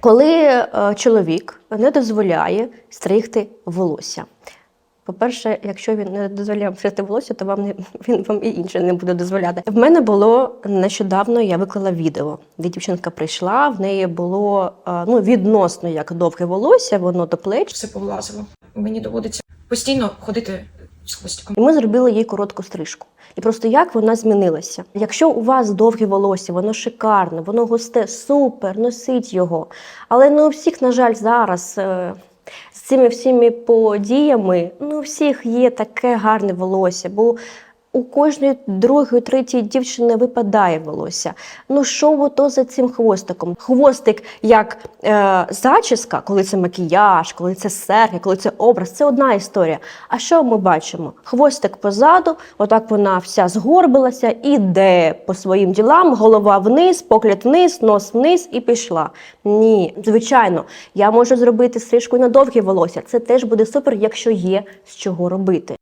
Коли е, чоловік не дозволяє стригти волосся. По-перше, якщо він не дозволяє стригти волосся, то вам не він вам і інше не буде дозволяти. В мене було нещодавно, я виклала відео, де дівчинка прийшла, в неї було е, ну відносно як довге волосся, воно до плеч. все повлазило. Мені доводиться постійно ходити з хвостиком. Ми зробили їй коротку стрижку. І просто як вона змінилася. Якщо у вас довге волосся, воно шикарне, воно густе, супер, носіть його. Але не у всіх, на жаль, зараз е, з цими всіми подіями, ну у всіх є таке гарне волосся, бо у кожної другої, третьої дівчини випадає волосся. Ну що ви то за цим хвостиком? Хвостик як е, зачіска, коли це макіяж, коли це серги, коли це образ, це одна історія. А що ми бачимо? Хвостик позаду, отак вона вся згорбилася, іде по своїм ділам, голова вниз, погляд вниз, нос вниз і пішла. Ні, звичайно, я можу зробити стрижку на довге волосся. Це теж буде супер, якщо є з чого робити.